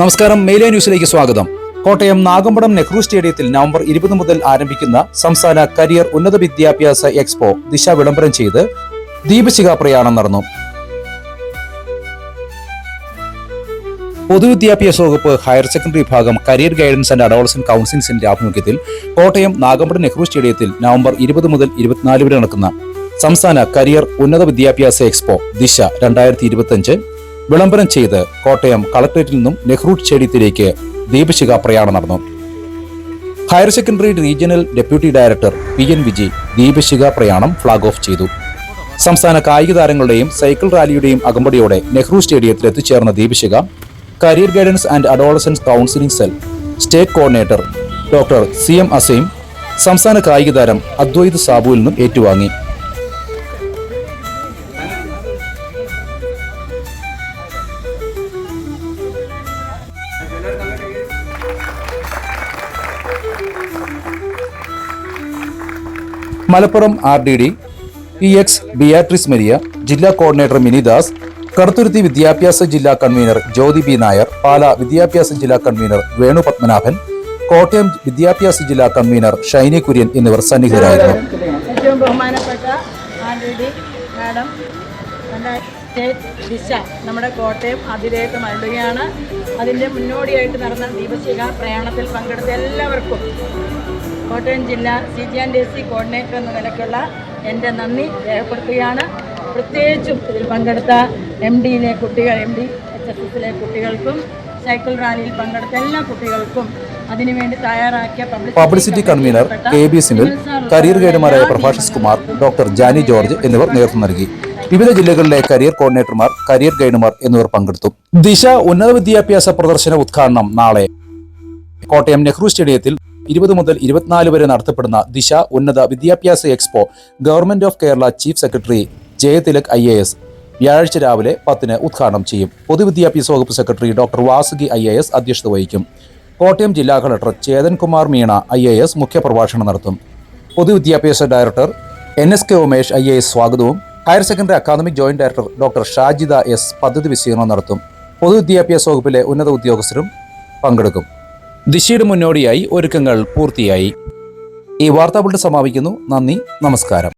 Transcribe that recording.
നമസ്കാരം മെയിലേ ന്യൂസിലേക്ക് സ്വാഗതം. കോട്ടയം നാഗമ്പടം നെഹ്റു സ്റ്റേഡിയത്തിൽ നവംബർ ഇരുപത് മുതൽ ആരംഭിക്കുന്ന സംസ്ഥാന കരിയർ ഉന്നത വിദ്യാഭ്യാസ എക്സ്പോ ദിശ വിളംബരം ചെയ്ത് ദീപശിഖ പ്രയാണം നടന്നു. പൊതുവിദ്യാഭ്യാസ വകുപ്പ് ഹയർ സെക്കൻഡറി വിഭാഗം കരിയർ ഗൈഡൻസ് ആൻഡ് അഡോളസൻ കൗൺസിൽസിന്റെ ആഭിമുഖ്യത്തിൽ കോട്ടയം നാഗമ്പടം നെഹ്റു സ്റ്റേഡിയത്തിൽ നവംബർ ഇരുപത് മുതൽ ഇരുപത്തിനാല് വരെ നടക്കുന്ന സംസ്ഥാന കരിയർ ഉന്നത വിദ്യാഭ്യാസ എക്സ്പോ ദിശ രണ്ടായിരത്തി വിളംബരം ചെയ്ത് കോട്ടയം കളക്ടറേറ്റിൽ നിന്നും നെഹ്റു സ്റ്റേഡിയത്തിലേക്ക് ദീപശിഖ പ്രയാണം നടന്നു. Higher secondary regional deputy director P N Viji ദീപശിഖ പ്രയാണം ഫ്ളാഗ് ഓഫ് ചെയ്തു. സംസ്ഥാന കായിക താരങ്ങളുടെയും സൈക്കിൾ റാലിയുടെയും അകമ്പടിയോടെ നെഹ്റു സ്റ്റേഡിയത്തിൽ എത്തിച്ചേർന്ന ദീപശിഖ career guidance and adolescence counselling cell state coordinator doctor C M Aseem സംസ്ഥാന കായിക താരം അദ്വൈത് സാബുവിൽ നിന്നും ഏറ്റുവാങ്ങി. Malappuram R D D P X Beatrice Maria ജില്ലാ കോർഡിനേറ്റർ മിനിദാസ് കടുത്തുരുത്തി വിദ്യാഭ്യാസ ജില്ലാ കൺവീനർ ജ്യോതി ബി നായർ പാല വിദ്യാഭ്യാസ ജില്ലാ കൺവീനർ വേണു പത്മനാഭൻ കോട്ടയം വിദ്യാഭ്യാസ ജില്ലാ കൺവീനർ ഷൈനി കുര്യൻ എന്നിവർ സന്നിഹിതരായിരുന്നു. ബഹുമാനപ്പെട്ട മാഡം ദിശ നമ്മുടെ കോട്ടയം അതിലേക്ക് മരടുകയാണ്. അതിന്റെ മുന്നോടിയായിട്ട് നടന്ന ദീപശിഖ പ്രയാണത്തിൽ പങ്കെടുത്ത എല്ലാവർക്കും കോട്ടയം ജില്ല C G and A C coordinator എന്ന നിലയ്ക്കുള്ള എന്റെ നന്ദി രേഖപ്പെടുത്തുകയാണ്. പ്രത്യേകിച്ചും ഇതിൽ പങ്കെടുത്ത എം ഡിയിലെ കുട്ടികൾ എം ഡി എച്ച് എസ് എസിലെ കുട്ടികൾക്കും സൈക്കിൾ റാലിയിൽ പങ്കെടുത്ത എല്ലാ കുട്ടികൾക്കും അതിനുവേണ്ടി തയ്യാറാക്കിയ പബ്ലിസിറ്റി കൺവീനർ കെ ബി സിമിൽ കരിയർ ഗൈഡുമാരായ പ്രഭാഷസ് കുമാർ ഡോക്ടർ ജാനി ജോർജ് എന്നിവർ നേതൃത്വം നൽകി. വിവിധ ജില്ലകളിലെ കരിയർ കോർഡിനേറ്റർമാർ കരിയർ ഗൈഡുമാർ എന്നിവർ പങ്കെടുത്തു. ദിശ ഉന്നത വിദ്യാഭ്യാസ പ്രദർശന ഉദ്ഘാടനം നാളെ. കോട്ടയം നെഹ്റു സ്റ്റേഡിയത്തിൽ ഇരുപത് മുതൽ ഇരുപത്തിനാല് വരെ നടത്തപ്പെടുന്ന ദിശ ഉന്നത വിദ്യാഭ്യാസ expo government of Kerala chief secretary Jayathilak I A S. വ്യാഴാഴ്ച രാവിലെ പത്തിന് ഉദ്ഘാടനം ചെയ്യും. പൊതുവിദ്യാഭ്യാസ വകുപ്പ് secretary doctor Vasuki I A S അധ്യക്ഷത വഹിക്കും. കോട്ടയം ജില്ലാ collector Chetan Kumar Meena I A S മുഖ്യപ്രഭാഷണം നടത്തും. പൊതുവിദ്യാഭ്യാസ director N S K Umesh I A S സ്വാഗതവും. Higher secondary academic joint director doctor Shajida S പദ്ധതി വിശീർണം നടത്തും. പൊതുവിദ്യാഭ്യാസ വകുപ്പിലെ ഉന്നത ഉദ്യോഗസ്ഥരും പങ്കെടുക്കും. ദിശയുടെ മുന്നോടിയായി ഒരുക്കങ്ങൾ പൂർത്തിയായി. ഈ വാർത്താ ബുള്ളറ്റ് സമാപിക്കുന്നു. നന്ദി നമസ്കാരം.